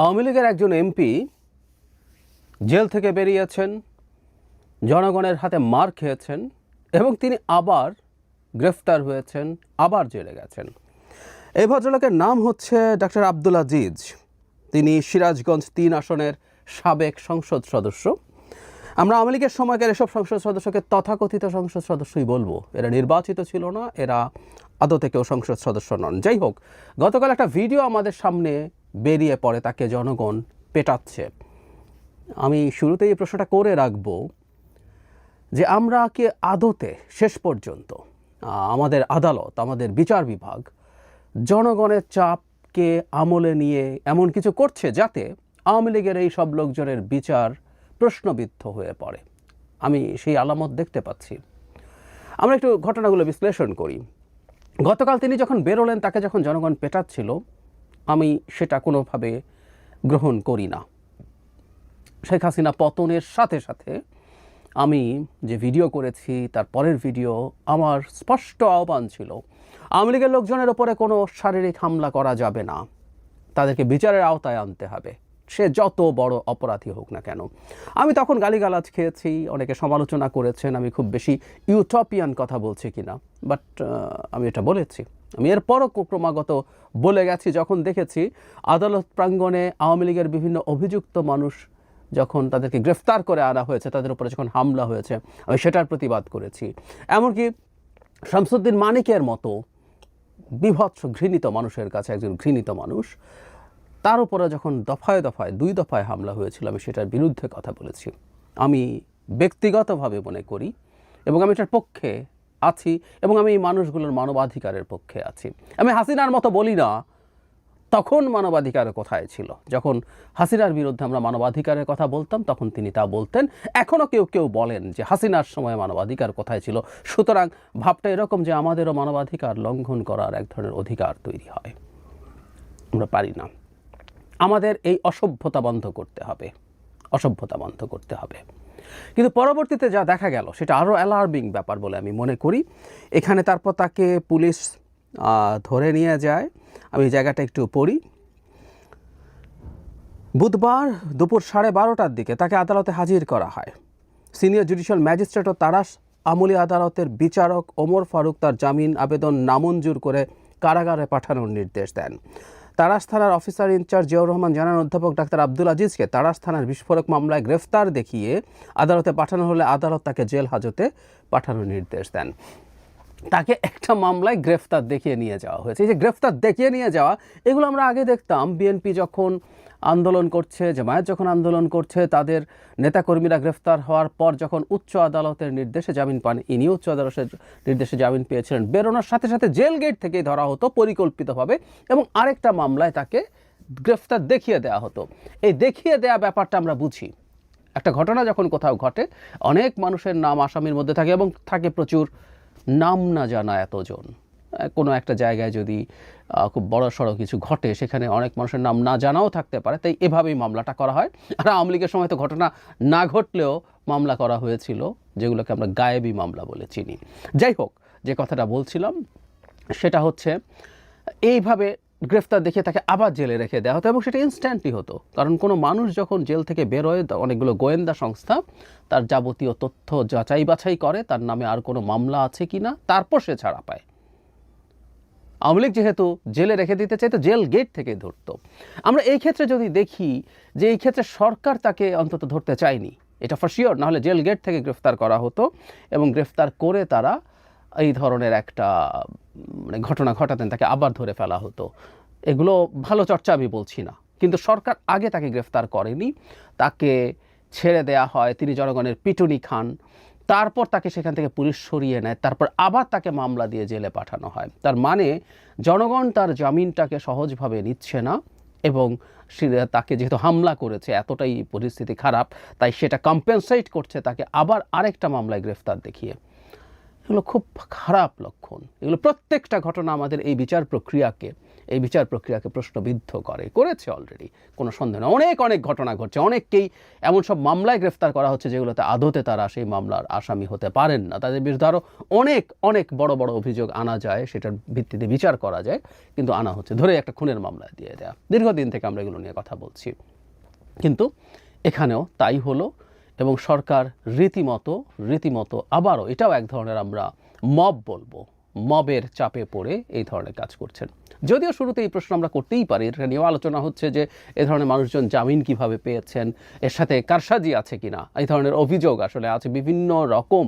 আওয়ামী লীগের একজন MP jail থেকে বেরিয়েছেন, জনগণের হাতে মার খেয়েছেন এবং তিনি আবার গ্রেফতার হয়েছেন, আবার জেলে গেছেন। এই ভদ্রলোকের নাম হচ্ছে ডক্টর আব্দুল আজিজ। তিনি সিরাজগঞ্জ তিন আসনের সাবেক সংসদ সদস্য। আমরা আওয়ামী লীগের সময়কার এসব সংসদ সদস্যকে তথাকথিত সংসদ সদস্যই বলব। এরা নির্বাচিত ছিল না, এরা আদতে কেউ সংসদ সদস্য নন। যাই হোক, গতকাল একটা ভিডিও আমাদের সামনে বেরিয়ে পড়ে তাকে জনগণ পেটাচ্ছে। আমি শুরুতেই এই প্রশ্নটা করে রাখব যে আমরা কি আদতে শেষ পর্যন্ত আমাদের আদালত, আমাদের বিচার বিভাগ জনগণের চাপকে আমলে নিয়ে এমন কিছু করছে যাতে আওয়ামী লীগের এই সব লোকজনের বিচার প্রশ্নবিদ্ধ হয়ে পড়ে? আমি সেই আলামত দেখতে পাচ্ছি। আমরা একটু ঘটনাগুলো বিশ্লেষণ করি। গতকাল তিনি যখন বেরোলেন, তাকে যখন জনগণ পেটাচ্ছিল আমি সেটা কোনোভাবে গ্রহণ করি না। শেখ হাসিনা পতনের সাথে সাথে আমি যে ভিডিও করেছি, তার পরের ভিডিও আমার স্পষ্ট আহ্বান ছিল, আওয়ামী লীগের লোকজনের ওপরে কোনো শারীরিক হামলা করা যাবে না। তাদেরকে বিচারের আওতায় আনতে হবে। সে যত বড় অপরাধী হোক না কেন। আমি তখন গালিগালাজ খেয়েছি, অনেকে সমালোচনা করেছেন, আমি খুব বেশি ইউটোপিয়ান কথা বলছি কিনা বাট আমি এটা বলেছি। আমি এরপরও ক্রমাগত বলে গেছি, যখন দেখেছি আদালত প্রাঙ্গণে আওয়ামী লীগের বিভিন্ন অভিযুক্ত মানুষ যখন তাদেরকে গ্রেফতার করে আনা হয়েছে, তাদের উপরে যখন হামলা হয়েছে, আমি সেটার প্রতিবাদ করেছি। এমনকি শামসুদ্দিন মানিকের মতো বিভৎস ঘৃণিত মানুষের কাছে, একজন ঘৃণিত মানুষ, তার উপরে যখন দফায় দফায়, দুই দফায় হামলা হয়েছিল, আমি সেটার বিরুদ্ধে কথা বলেছি। আমি ব্যক্তিগতভাবে মনে করি এবং আমি এটার পক্ষে আছি এবং আমি এই মানুষগুলোর মানবাধিকারের পক্ষে আছি। আমি হাসিনার মতো বলি না, তখন মানবাধিকার কোথায় ছিল? যখন হাসিনার বিরুদ্ধে আমরা মানবাধিকারের কথা বলতাম, তখন তিনি তা বলতেন। এখনও কেউ কেউ বলেন যে হাসিনার সময় মানবাধিকার কোথায় ছিল। সুতরাং ভাবটা এরকম যে আমাদেরও মানবাধিকার লঙ্ঘন করার এক ধরনের অধিকার তৈরি হয়। আমরা পারি না। আমাদের এই অসভ্যতা বন্ধ করতে হবে। অসভ্যতা বন্ধ করতে হবে। কিন্তু পরবর্তীতে যা দেখা গেল, সেটা আরও অ্যালার্মিং ব্যাপার বলে আমি মনে করি। এখানে তারপর তাকে পুলিশ ধরে নিয়ে যায়। আমি জায়গাটা একটু পড়ি। বুধবার দুপুর সাড়ে বারোটার দিকে তাকে আদালতে হাজির করা হয়। সিনিয়র জুডিশিয়াল ম্যাজিস্ট্রেট ও তারাস আমলি আদালতের বিচারক ওমর ফারুক তার জামিন আবেদন নামঞ্জুর করে কারাগারে পাঠানোর নির্দেশ দেন। তারাস থানার অফিসার ইনচার্জ জিয়াউর রহমান জানান, অধ্যাপক ডাক্তার আব্দুল আজিজকে তারাস থানার বিস্ফোরক মামলায় গ্রেফতার দেখিয়ে আদালতে পাঠানো হলে আদালত তাকে জেল হাজতে পাঠানোর নির্দেশ দেন। তাকে একটা মামলায় গ্রেফতার দেখিয়ে নিয়ে যাওয়া হয়েছে। এই যে গ্রেফতার দেখিয়ে নিয়ে যাওয়া, এগুলো আমরা আগে দেখতাম। বিএনপি যখন আন্দোলন করছে, জামায়াত যখন আন্দোলন করছে, তাদের নেতাকর্মীরা গ্রেফতার হওয়ার পর যখন উচ্চ আদালতের নির্দেশে জামিন পান, ইনি উচ্চ আদালতের নির্দেশে জামিন পেয়েছিলেন। বেরোনোর সাথে সাথে জেল গেট থেকেই ধরা হতো পরিকল্পিতভাবে এবং আরেকটা মামলায় তাকে গ্রেফতার দেখিয়ে দেওয়া হতো। এই দেখিয়ে দেওয়া ব্যাপারটা আমরা বুঝি। একটা ঘটনা যখন কোথাও ঘটে, অনেক মানুষের নাম আসামির মধ্যে থাকে এবং থাকে প্রচুর নাম না জানা এতজন। কোনো একটা জায়গায় যদি খুব বড় সড়ো কিছু ঘটে, সেখানে অনেক মানুষের নাম না জানাও থাকতে পারে, তাই এভাবেই মামলাটা করা হয়। আর আওয়ামী লীগের সময় তো ঘটনা না ঘটলেও মামলা করা হয়েছিল, যেগুলোকে আমরা গায়েবি মামলা বলে চিনি। যাই হোক, যে কথাটা বলছিলাম, সেটা হচ্ছে, এইভাবে গ্রেফতার দেখে তাকে আবার জেলে রেখে দেওয়া হতো এবং সেটা ইনস্ট্যান্টলি হতো। কারণ কোনো মানুষ যখন জেল থেকে বেরোয় অনেকগুলো গোয়েন্দা সংস্থা, তার যাবতীয় তথ্য যাচাই বাছাই করে, তার নামে আর কোনো মামলা আছে কি না, তারপর সে ছাড়া পায়। আওয়ামী লীগ যেহেতু জেলে রেখে দিতে চাইতো, জেল গেট থেকে ধরতো। আমরা এই ক্ষেত্রে যদি দেখি যে এই ক্ষেত্রে সরকার তাকে অন্তত ধরতে চায়নি, এটা ফর শিওর নাহলে জেল গেট থেকে গ্রেফতার করা হতো এবং গ্রেফতার করে তারা এই ধরনের একটা মানে ঘটনা ঘটাতেন, তাকে আবার ধরে ফেলা হতো। এগুলো ভালো চর্চা আমি বলছি না। কিন্তু সরকার আগে তাকে গ্রেফতার করেনি। তাকে ছেড়ে দেয়া হয় তিনি জনগণের পিটুনি খান। তারপর তাকে সেখান থেকে পুলিশ সরিয়ে নেয়। তারপর আবার তাকে মামলা দিয়ে জেলে পাঠানো হয়। তার মানে জনগণ তার জামিনটাকে সহজভাবে নিচ্ছে না এবং সে- তাকে যেহেতু হামলা করেছে, এতটাই পরিস্থিতি খারাপ, তাই সেটা কম্পেনসেট করছে, তাকে আবার আরেকটা মামলায় গ্রেফতার দেখিয়ে। এগুলো খুব খারাপ লক্ষণ। এগুলো প্রত্যেকটা ঘটনা আমাদের এই বিচার প্রক্রিয়াকে, এই বিচার প্রক্রিয়াকে প্রশ্নবিদ্ধ করে, করেছে অলরেডি কোনো সন্দেহ নেই। অনেক অনেক ঘটনা ঘটছে। অনেককেই এমন সব মামলায় গ্রেফতার করা হচ্ছে যেগুলোতে আদতে তারা সেই মামলার আসামি হতে পারেন না। তাদের বিরুদ্ধে আরও অনেক অনেক বড় বড় অভিযোগ আনা যায়, সেটার ভিত্তিতে বিচার করা যায়, কিন্তু আনা হচ্ছে। ধরে একটা খুনের মামলা দিয়ে দেয়া। দীর্ঘদিন থেকে আমরা এগুলো নিয়ে কথা বলছি। কিন্তু এখানেও তাই হলো। এবং সরকার রীতিমতো রীতিমতো আবারও এটাও এক ধরনের আমরা মব বলব, মবের চাপে পড়ে এই ধরনের কাজ করছেন। যদিও শুরুতে এই প্রশ্ন আমরা করতেই পারি, এটা নিয়েও আলোচনা হচ্ছে যে এ ধরনের মানুষজন জামিন কীভাবে পেয়েছেন, এর সাথে কারসাজি আছে কিনা, এই ধরনের অভিযোগ আসলে আছে বিভিন্ন রকম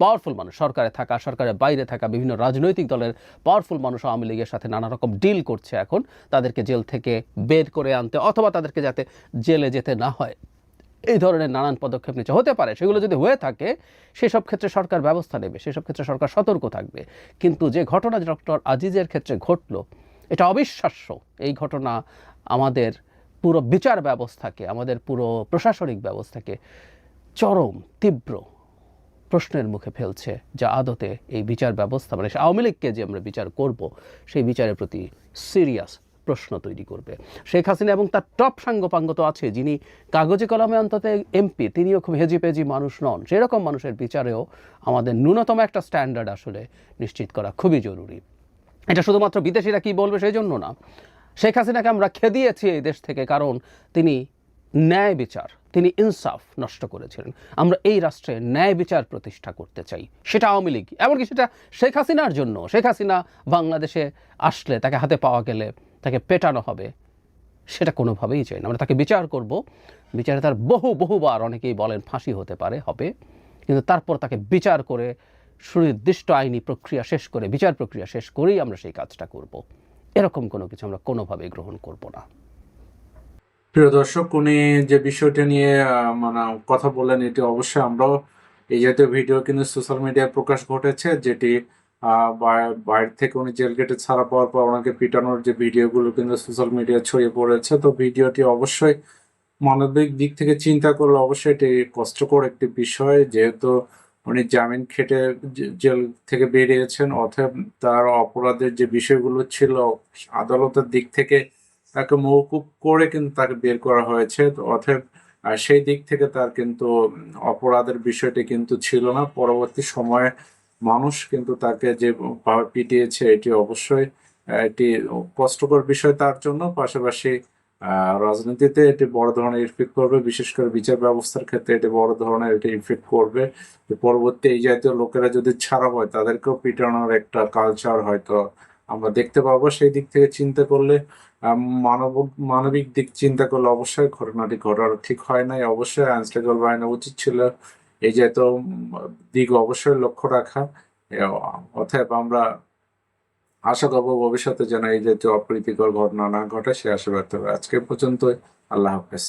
পাওয়ারফুল মানুষ, সরকারে থাকা, সরকারের বাইরে থাকা বিভিন্ন রাজনৈতিক দলের পাওয়ারফুল মানুষ আওয়ামী লীগের সাথে নানা রকম ডিল করছে এখন, তাদেরকে জেল থেকে বের করে আনতে অথবা তাদেরকে যাতে জেলে যেতে না হয়। এই ধরনের নানান পদক্ষেপ নিচ্ছে। হতে পারে, সেগুলো যদি হয়ে থাকে, সেসব ক্ষেত্রে সরকার ব্যবস্থা নেবে, সেসব ক্ষেত্রে সরকার সতর্ক থাকবে। কিন্তু যে ঘটনা ডক্টর আজিজের ক্ষেত্রে ঘটলো, এটা অবিশ্বাস্য। এই ঘটনা আমাদের পুরো বিচার ব্যবস্থাকে, আমাদের পুরো প্রশাসনিক ব্যবস্থাকে চরম, তীব্র প্রশ্নের মুখে ফেলছে, যা আদতে এই বিচার ব্যবস্থা মানে আওয়ামী লীগকে যে আমরা বিচার করব, সেই বিচারের প্রতি সিরিয়াস প্রশ্ন তৈরি করবে। শেখ হাসিনা এবং তার টপ সাঙ্গপাঙ্গ তো আছে, যিনি কাগজে কলমে অন্তত এমপি, তিনিও খুব হেজিপেজি মানুষ নন। সেরকম মানুষের বিচারেও আমাদের ন্যূনতম একটা স্ট্যান্ডার্ড আসলে নিশ্চিত করা খুবই জরুরি। এটা শুধুমাত্র বিদেশিরা কি বলবে সেই জন্য না। শেখ হাসিনাকে আমরা খেদিয়েছি এই দেশ থেকে কারণ তিনি ন্যায় বিচার, তিনি ইনসাফ নষ্ট করেছিলেন। আমরা এই রাষ্ট্রে ন্যায় বিচার প্রতিষ্ঠা করতে চাই, সেটা আওয়ামী লীগ। এমনকি সেটা শেখ হাসিনার জন্য। শেখ হাসিনা বাংলাদেশে আসলে তাকে হাতে পাওয়া গেলে তাকে পেটানো হবে। সেটা কোনোভাবেই চাই না। আমরা তাকে বিচার করব। বিচারে তার বহু, বহুবার অনেকেই বলেন ফাঁসি হতে পারে, হবে। কিন্তু তারপর তাকে বিচার করে সুনির্দিষ্ট আইনি প্রক্রিয়া শেষ করে, বিচার প্রক্রিয়া শেষ করেই আমরা সেই কাজটা করব। এরকম কোনো কিছু আমরা কোনোভাবেই গ্রহণ করব না। প্রিয় দর্শক, উনি যে বিষয়টা নিয়ে মানে কথা বললেন, এটি অবশ্যই আমরাও এই জাতীয় ভিডিও কিন্তু সোশ্যাল মিডিয়ায় প্রকাশ ঘটেছে, যেটি বাইরে থেকে উনি জেল গেটে ছাড়া পাওয়ার পর ওনাকে পিটানোর যে ভিডিওগুলো কিন্তু সোশ্যাল মিডিয়ায় ছড়িয়ে পড়েছে। তো ভিডিওটি অবশ্যই মানবিক দিক থেকে চিন্তা করলে অবশ্যই এটি কষ্টকর একটি বিষয়। যেহেতু উনি জামিন খেটে জেল থেকে বেরিয়েছেন অথবা তার অপরাধের যে বিষয়গুলো ছিল আদালতের দিক থেকে তাকে মৌকুব করে কিন্তু তাকে বের করা হয়েছে। আহ, সেই দিক থেকে তার কিন্তু অপরাধের বিষয়টি কিন্তু ছিল না। পরবর্তী সময়ে মানুষ কিন্তু তাকে যে পিটিয়েছে, এটি অবশ্যই একটি কষ্টকর বিষয় তার জন্য। পাশাপাশি রাজনীতিতে এটি বড় ধরনের ইফেক্ট করবে। বিশেষ করে বিচার ব্যবস্থার ক্ষেত্রে এটি বড় ধরনের এটি ইফেক্ট করবে। পরবর্তী এই জাতীয় লোকেরা যদি ছাড়া হয়, তাদেরকেও পিটানোর একটা কালচার হয়তো আমরা দেখতে পাবো। সেই দিক থেকে চিন্তা করলে মানব, মানবিক দিক চিন্তা করলে অবশ্যই ঘটনাটি ঘটার ঠিক হয় নাই। অবশ্যই আইনস্টাইল বাহিনী উচিত ছিল এই যে উম, দিক অবশ্যই লক্ষ্য রাখা অতএব আমরা আশা করব ভবিষ্যতে যেন এই জাতীয় অপ্রীতিকর ঘটনা না ঘটে সে আশা হবে আজকে পর্যন্ত আল্লাহ হাফেজ।